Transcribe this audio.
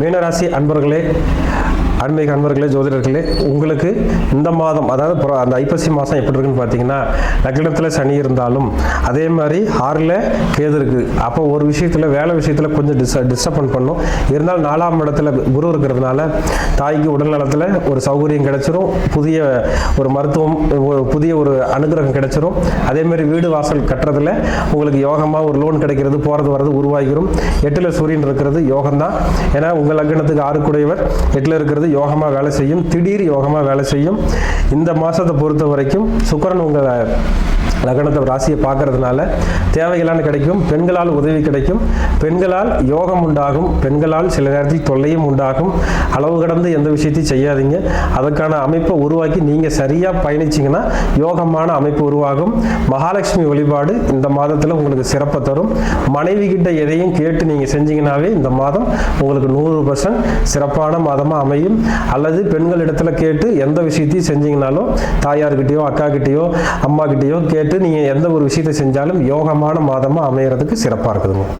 மீனராசி அன்பர்களே அன்மைக்கு அன்பர்களே ஜோதிடர்களே உங்களுக்கு இந்த மாதம் அதாவது புற- அந்த ஐப்பசி மாதம் எப்படி இருக்குன்னு பார்த்தீங்கன்னா லக்னத்தில் சனி இருந்தாலும் அதே மாதிரி ஆறில் கேது இருக்குது அப்போ ஒரு விஷயத்தில் வேலை விஷயத்தில் கொஞ்சம் டிஸ் டிஸ்டர்பன் பண்ணும். இருந்தாலும் நாலாம் இடத்துல குரு இருக்கிறதுனால தாய்க்கு உடல் நலத்தில் ஒரு சௌகரியம் கிடைச்சிரும். புதிய ஒரு மருத்துவம் ஒரு புதிய ஒரு அனுகிரகம் கிடைச்சிரும். அதே மாதிரி வீடு வாசல் கட்டுறதுல உங்களுக்கு யோகமாக ஒரு லோன் கிடைக்கிறது போகிறது வர்றது உருவாகிரும். எட்டில் சூரியன் இருக்கிறது யோகம்தான். ஏன்னா உங்கள் லக்னத்துக்கு ஆறுக்குடையவர் எட்டில் இருக்கிறது யோகமாக வேலை செய்யும் திடீர் யோகமாக வேலை செய்யும். இந்த மாதத்தை பொறுத்த வரைக்கும் சுக்கரன் உங்களை லக்னத்தை ராசியை பார்க்கறதுனால தேவைகளான கிடைக்கும் பெண்களால் உதவி கிடைக்கும். பெண்களால் யோகம் உண்டாகும் பெண்களால் சில நேரத்தில் தொல்லையும் உண்டாகும். அளவு கடந்து எந்த விஷயத்தையும் செய்யாதீங்க. அதற்கான அமைப்பை உருவாக்கி நீங்கள் சரியாக பயணிச்சிங்கன்னா யோகமான அமைப்பு உருவாகும். மகாலட்சுமி வழிபாடு இந்த மாதத்தில் உங்களுக்கு சிறப்பை தரும். மனைவி கிட்ட எதையும் கேட்டு நீங்கள் செஞ்சீங்கன்னாவே இந்த மாதம் உங்களுக்கு நூறு பர்சன்ட் சிறப்பான மாதமாக அமையும். அல்லது பெண்களிடத்துல கேட்டு எந்த விஷயத்தையும் செஞ்சீங்கனாலும் தாயார்கிட்டயோ அக்கா அம்மாக்கிட்டேயோ அம்மா கேட்டு நீங்கள் எந்த ஒரு விஷயத்தை செஞ்சாலும் யோகமான மாதமாக அமையிறதுக்கு சிறப்பாக இருக்குதுங்க.